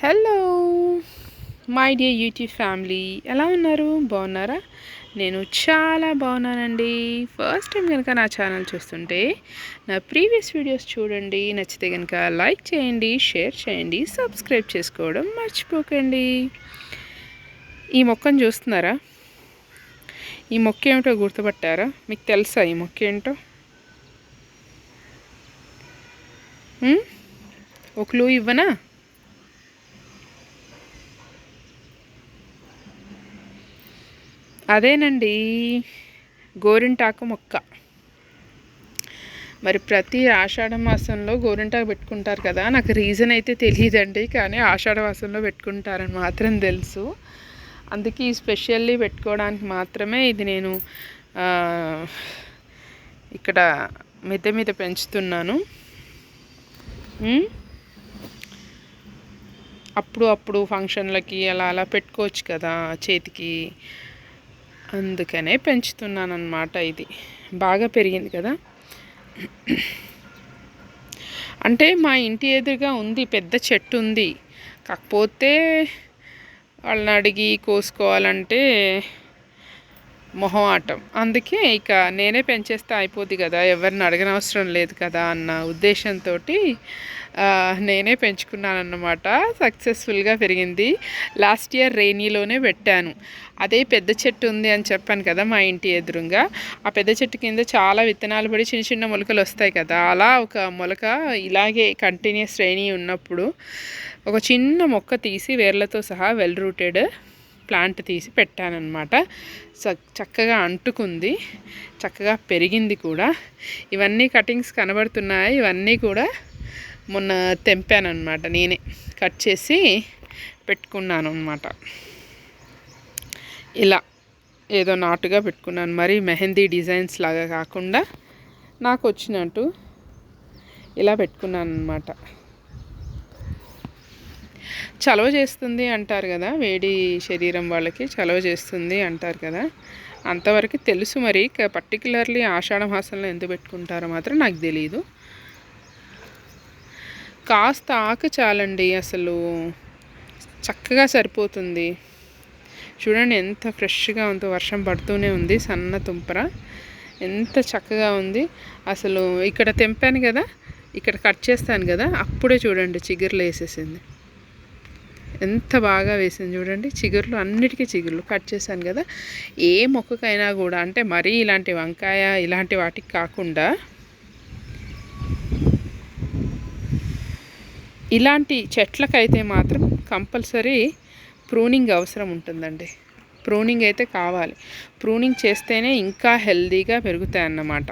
Hello my dear YouTube family ఎలా ఉన్నారు? బాగున్నారా? నేను చాలా బాగున్నానండి. ఫస్ట్ టైం కనుక నా ఛానల్ చూస్తుంటే నా ప్రీవియస్ వీడియోస్ చూడండి. నచ్చితే కనుక లైక్ చేయండి షేర్ చేయండి సబ్స్క్రైబ్ చేసుకోవడం మర్చిపోకండి. ఈ మొక్కను చూస్తున్నారా? ఈ మొక్క ఏమిటో గుర్తుపట్టారా? మీకు తెలుసా ఈ మొక్క ఏంటో? ఒక క్లూ ఇవ్వనా? అదేనండి. గోరింటాకు మొక్క. మరి ప్రతి ఆషాఢ మాసంలో గోరింటాకు పెట్టుకుంటారు కదా? నాకు రీజన్ అయితే తెలియదండి కానీ ఆషాఢ మాసంలో పెట్టుకుంటారని మాత్రం తెలుసు. అందుకే ఈ స్పెషల్లీ పెట్టుకోవడానికి మాత్రమే ఇది నేను ఇక్కడ మిద్దె మీద పెంచుతున్నాను. అప్పుడు అప్పుడు ఫంక్షన్లకి అలా అలా పెట్టుకోవచ్చు కదా చేతికి. అందుకనే పెంచుతున్నాను అన్నమాట ఇది. బాగా పెరిగింది కదా. అంటే మా ఇంటి ఎదురుగా ఉంది పెద్ద చెట్టు ఉంది. కాకపోతే వాళ్ళని అడిగి కోసుకోవాలంటే మొహం ఆటం అందుకే ఇక నేనే పెంచేస్తే అయిపోద్ది కదా ఎవరిని అడగనవసరం లేదు కదా అన్న ఉద్దేశంతో నేనే పెంచుకున్నాను అన్నమాట సక్సెస్ఫుల్గా పెరిగింది. లాస్ట్ ఇయర్ రేణిలోనే పెట్టాను. అదే పెద్ద చెట్టు ఉంది అని చెప్పాను కదా మా ఇంటి ఎదురుగా. ఆ పెద్ద చెట్టు కింద చాలా విత్తనాలు పడి చిన్న చిన్న మొలకలు వస్తాయి కదా అలా ఒక మొలక ఇలాగే కంటిన్యూస్ శ్రేణి ఉన్నప్పుడు ఒక చిన్న మొక్క తీసి వేర్లతో సహా వెల్ రూటెడ్ ప్లాంట్ తీసి పెట్టానమాట చ- చక్కగా అంటుకుంది. చక్కగా పెరిగింది కూడా. ఇవన్నీ కటింగ్స్ కనబడుతున్నాయి. ఇవన్నీ కూడా మొన్న తెంపానమాట నేనే కట్ చేసి పెట్టుకున్నాను అనమాట ఇలా ఏదో నాటుగా పెట్టుకున్నాను. మరి మెహందీ డిజైన్స్ లాగా కాకుండా నాకు వచ్చినట్టు ఇలా పెట్టుకున్నాను అనమాట చలవ చేస్తుంది అంటారు కదా వేడి శరీరం వాళ్ళకి చలవ చేస్తుంది అంటారు కదా. అంతవరకు తెలుసు మరి పర్టికులర్లీ ఆషాఢ మాసంలో ఎందుకు పెట్టుకుంటారో మాత్రం నాకు తెలియదు కాస్త ఆకు చాలండి అసలు. చక్కగా సరిపోతుంది. చూడండి ఎంత ఫ్రెష్గా ఉందో వర్షం పడుతూనే ఉంది సన్న తుంపర. ఎంత చక్కగా ఉంది. అసలు ఇక్కడ తెంపాను కదా ఇక్కడ కట్ చేస్తాను కదా అప్పుడే చూడండి చిగురులు వేసేసింది. ఎంత బాగా వేసింది చూడండి. చిగుర్లు అన్నిటికీ చిగుర్లు. కట్ చేశాను కదా. ఏ మొక్కకైనా కూడా అంటే మరీ ఇలాంటి వంకాయ ఇలాంటి వాటికి కాకుండా ఇలాంటి చెట్లకైతే మాత్రం కంపల్సరీ ప్రూనింగ్ అవసరం ఉంటుందండి. ప్రూనింగ్ అయితే కావాలి. ప్రూనింగ్ చేస్తేనే ఇంకా హెల్దీగా పెరుగుతాయి అన్నమాట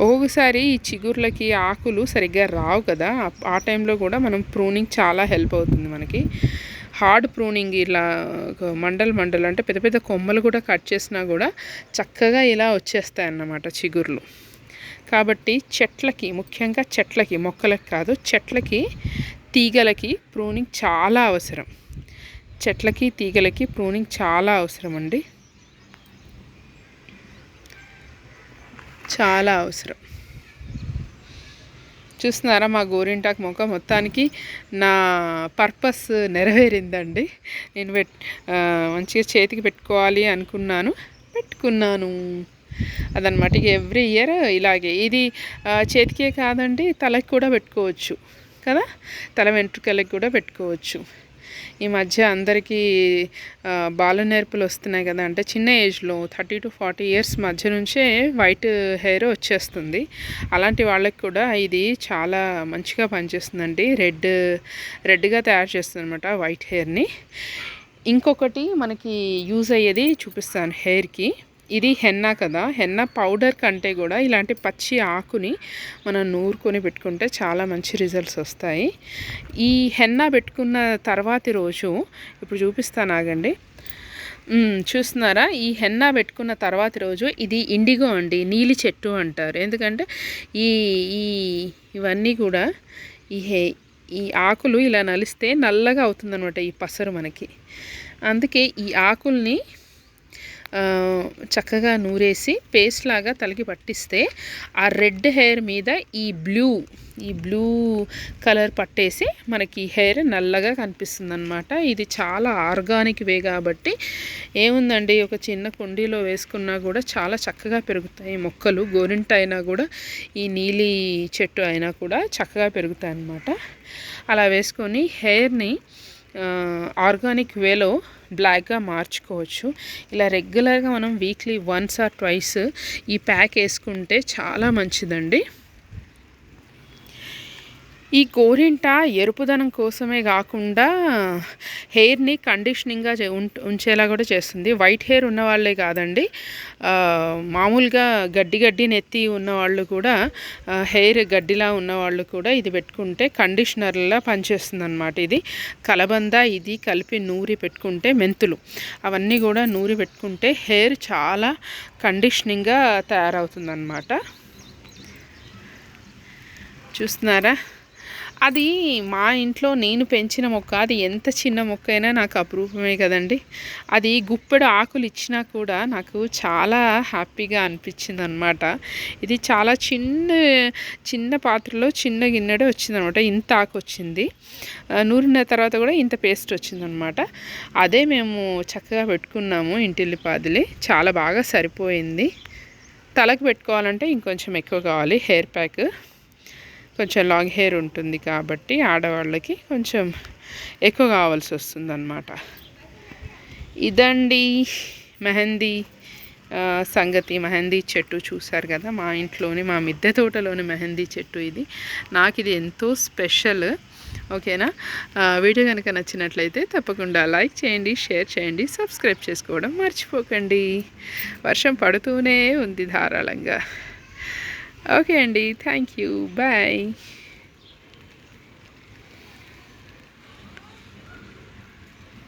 ఒక్కొక్కసారి ఈ చిగుర్లకి ఆకులు సరిగ్గా రావు కదా. ఆ- టైంలో కూడా మనం ప్రూనింగ్ చాలా హెల్ప్ అవుతుంది మనకి. హార్డ్ ప్రూనింగ్ ఇలా ఒక మండల్ మండల్ అంటే పెద్ద పెద్ద కొమ్మలు కూడా కట్ చేసినా కూడా చక్కగా ఇలా వచ్చేస్తాయి అన్నమాట చిగుర్లు. కాబట్టి చెట్లకి ముఖ్యంగా చెట్లకి మొక్కలకి కాదు చెట్లకి తీగలకి ప్రూనింగ్ చాలా అవసరం. చెట్లకి తీగలకి ప్రూనింగ్ చాలా అవసరం అండి. చాలా అవసరం. చూస్తున్నారా మా గోరింటాకు మొక్క మొత్తానికి నా పర్పస్ నెరవేరిందండి. నేను పెట్ మంచిగా చేతికి పెట్టుకోవాలి అనుకున్నాను. పెట్టుకున్నాను. అదనమాట ఇక ఎవ్రీ ఇయర్ ఇలాగే. ఇది చేతికే కాదండి తలకి కూడా పెట్టుకోవచ్చు. కదా? తల వెంట్రుకలకి కూడా పెట్టుకోవచ్చు. ఈ మధ్య అందరికీ ఆ, బాల నేర్పులు వస్తున్నాయి కదా. అంటే చిన్న ఏజ్లో థర్టీ టు ఫార్టీ ఇయర్స్ మధ్య నుంచే వైట్ హెయిర్ వచ్చేస్తుంది. అలాంటి వాళ్ళకి కూడా ఇది చాలా మంచిగా పనిచేస్తుందండి. రెడ్ రెడ్గా తయారు చేస్తుంది అనమాట వైట్ హెయిర్ని. ఇంకొకటి మనకి యూజ్ అయ్యేది చూపిస్తాను హెయిర్కి. ఇది హెన్నా కదా. హెన్నా పౌడర్ కంటే కూడా ఇలాంటి పచ్చి ఆకుని మనం నూరుకొని పెట్టుకుంటే చాలా మంచి రిజల్ట్స్ వస్తాయి. ఈ హెన్నా పెట్టుకున్న తర్వాతి రోజు ఇప్పుడు చూపిస్తాను ఆగండి. చూస్తున్నారా? ఈ హెన్నా పెట్టుకున్న తర్వాతి రోజు ఇది ఇండిగో అండి నీలి చెట్టు అంటారు. ఎందుకంటే ఈ ఈ ఇవన్నీ కూడా ఈ హే ఈ ఆకులు ఇలా నలిస్తే నల్లగా అవుతుందనమాట ఈ పసరు మనకి. అందుకే ఈ ఆకుల్ని చక్కగా నూరేసి పేస్ట్ లాగా తలకి పట్టిస్తే ఆ రెడ్ హెయిర్ మీద ఈ బ్లూ ఈ బ్లూ కలర్ పట్టేసి మనకి హెయిర్ నల్లగా కనిపిస్తుంది అనమాట ఇది చాలా ఆర్గానిక్ వే కాబట్టి ఏముందండి? ఒక చిన్న కుండీలో వేసుకున్నా కూడా చాలా చక్కగా పెరుగుతాయి మొక్కలు. గోరింట అయినా కూడా ఈ నీలి చెట్టు అయినా కూడా చక్కగా పెరుగుతాయి అన్నమాట అలా వేసుకొని హెయిర్ని ఆర్గానిక్ వేలో బ్లాక్గా మార్చుకోవచ్చు. ఇలా రెగ్యులర్గా మనం వీక్లీ వన్స్ ఆర్ ట్వైస్ ఈ ప్యాక్ వేసుకుంటే చాలా మంచిదండి. ఈ గోరింట ఎరుపుదనం కోసమే కాకుండా హెయిర్ని కండిషనింగ్గా చే- ఉంచేలా కూడా చేస్తుంది. వైట్ హెయిర్ ఉన్న వాళ్ళే కాదండి మామూలుగా గడ్డి గడ్డి నెత్తి ఉన్నవాళ్ళు కూడా హెయిర్ గడ్డిలా ఉన్నవాళ్ళు కూడా ఇది పెట్టుకుంటే కండిషనర్లా పనిచేస్తుంది అనమాట ఇది. కలబంద ఇది కలిపి నూరి పెట్టుకుంటే మెంతులు. అవన్నీ కూడా నూరి పెట్టుకుంటే హెయిర్ చాలా కండిషనింగ్గా తయారవుతుందన్నమాట. చూస్తున్నారా? అది మా ఇంట్లో నేను పెంచిన మొక్క అది ఎంత చిన్న మొక్క అయినా నాకు అపురూపమే కదండి. అది గుప్పెడు ఆకులు ఇచ్చినా కూడా నాకు చాలా హ్యాపీగా అనిపించింది అనమాట ఇది చాలా చిన్న చిన్న పాత్రలో చిన్న గిన్నెడే వచ్చిందనమాట. ఇంత ఆకు వచ్చింది. నూరిన తర్వాత కూడా ఇంత పేస్ట్ వచ్చిందనమాట. అదే మేము చక్కగా పెట్టుకున్నాము ఇంటిల్లిపాదిలి చాలా బాగా సరిపోయింది. తలకు పెట్టుకోవాలంటే ఇంకొంచెం ఎక్కువ కావాలి. Hair pack. కొంచెం లాంగ్ హెయిర్ ఉంటుంది కాబట్టి ఆడవాళ్ళకి కొంచెం ఎక్కువ కావాల్సి వస్తుంది అనమాట ఇదండి మెహందీ సంగతి. మెహందీ చెట్టు చూశారు కదా మా ఇంట్లోని మా మిద్దె తోటలోని మెహందీ చెట్టు ఇది. నాకు ఇది ఎంతో స్పెషల్ ఓకేనా? వీడియో కనుక నచ్చినట్లయితే తప్పకుండా లైక్ చేయండి షేర్ చేయండి సబ్స్క్రైబ్ చేసుకోవడం మర్చిపోకండి. వర్షం పడుతూనే ఉంది ధారాళంగా. ఓకే అండి థ్యాంక్ యూ బాయ్